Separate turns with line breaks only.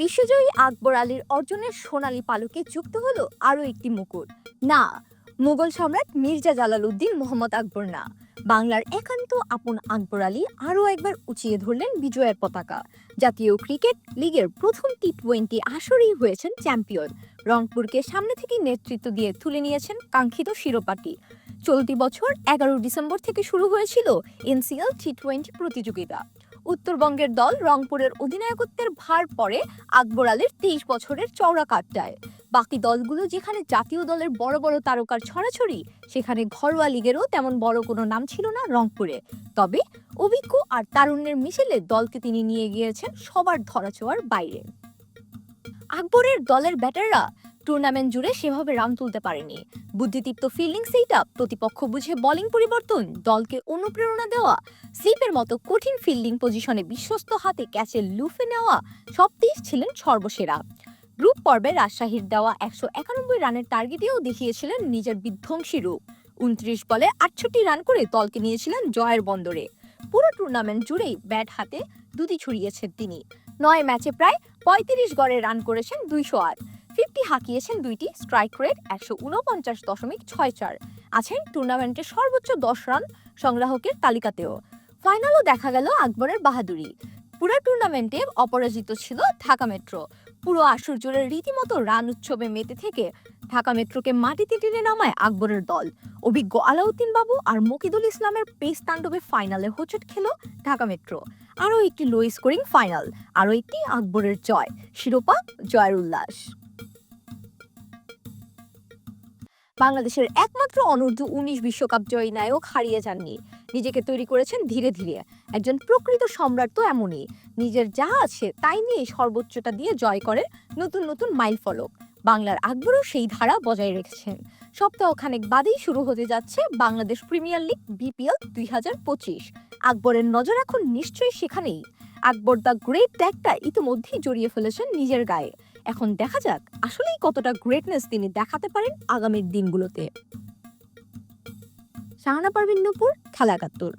বিশ্বজয়ী আকবর আলীর অর্জনের সোনালী পালকে যুক্ত হলো আরও একটি মুকুট। না, মুঘল সম্রাট মির্জা জালালউদ্দিন মোহাম্মদ আকবর না। বাংলার একান্ত আপন আকবর আলী আরও একবার উঁচিয়ে ধরলেন বিজয়ের পতাকা। জাতীয় ক্রিকেট লিগের প্রথম টি টোয়েন্টি আসরেই হয়েছেন চ্যাম্পিয়ন। রংপুরকে সামনে থেকে নেতৃত্ব দিয়ে তুলে নিয়েছেন কাঙ্ক্ষিত শিরোপাটি। চলতি বছর এগারো ডিসেম্বর থেকে শুরু হয়েছিল এনসিএল টি টোয়েন্টি প্রতিযোগিতা। উত্তরবঙ্গের দল রংপুরের অধিনায়কত্বের ভার পরে আকবর আলীর তেইশ বছরের চওড়া কাটটায়। বাকি দলগুলো যেখানে জাতীয় দলের বড় বড় তারকার ছড়াছড়ি, সেখানে ঘরোয়া লিগেরও তেমন বড় কোনো নাম ছিল না রংপুরে। তবে অভিজ্ঞ আর তারুণ্যের মিশেলে দলকে তিনি নিয়ে গিয়েছেন সবার ধরাছোঁয়ার বাইরে। আকবরের দলের ব্যাটাররা টুর্নামেন্ট জুড়ে সেভাবে রান তুলতে পারেনি। বুদ্ধিদীপ্ত ফিল্ডিং সেইটা প্রতিপক্ষ বুঝে বোলিং পরিবর্তন, দলকে অনুপ্রেরণা দেওয়া, স্লিপের মতো কঠিন ফিল্ডিং পজিশনে বিশ্বস্ত হাতে ক্যাচের লুফে নেওয়া সবটিই ছিলেন সর্বসেরা। গ্রুপ পর্বে রাজশাহীর দেওয়া একশো একানব্বই রানের টার্গেটেও দেখিয়েছিলেন নিজের বিধ্বংসী রূপ। উনত্রিশ বলে আটষট্টি রান করে দলকে নিয়েছিলেন জয়ের বন্দরে। পুরো টুর্নামেন্ট জুড়েই ব্যাট হাতে দুটি ছড়িয়েছেন তিনি। নয় ম্যাচে প্রায় পঁয়ত্রিশ গড়ে রান করেছেন দুইশো আট। ফিফটি হাঁকিয়েছেন দুইটি স্ট্রাইক রেট একশো উনপঞ্চাশ দশমিক ছয় চার। আছেন টুর্নামেন্টের সর্বোচ্চ দশ রান সংগ্রাহকের তালিকাতেও। ফাইনালও দেখা গেল আকবরের বাহাদুরি। পুরো টুর্নামেন্টে অপরাজিত ছিল ঢাকা মেট্রো। পুরো আসর জুড়ে রীতিমতো রান উৎসবে মেতে থেকে ঢাকা মেট্রোকে মাটিতে টেনে নামায় আকবরের দল। অভিজ্ঞ আলাউদ্দিন বাবু আর মকিদুল ইসলামের পেস তাণ্ডবে ফাইনালে হোঁচট খেল ঢাকা মেট্রো। আরও একটি লো স্কোরিং ফাইনাল আরও একটি আকবরের জয়। শিরোপা, জয়ের উল্লাস। বাংলাদেশের একমাত্র অনূর্ধ্ব উনিশ বিশ্বকাপ জয়ী নায়ক হারিয়ে যাননি। নিজেকে তৈরি করেছেন ধীরে ধীরে। একজন প্রকৃত সম্রাট তো এমনই। নিজের যা আছে তাই নিয়ে সর্বোচ্চটা দিয়ে জয় করেন নতুন নতুন মাইল ফলক। বাংলার আকবরও সেই ধারা বজায় রেখেছেন। সপ্তাহখানেক বাদেই শুরু হতে যাচ্ছে বাংলাদেশ প্রিমিয়ার লিগ বিপিএল দুই হাজার পঁচিশ। আকবরের নজর এখন নিশ্চয়ই সেখানেই। আকবর দ্য গ্রেট ট্যাগটা ইতিমধ্যেই জড়িয়ে ফেলেছেন নিজের গায়ে। এখন দেখা যাক আসলেই কতটা গ্রেটনেস তিনি দেখাতে পারেন আগামীর দিনগুলোতে। শাহানা পারভিন নুপুর, খেলা একাত্তর।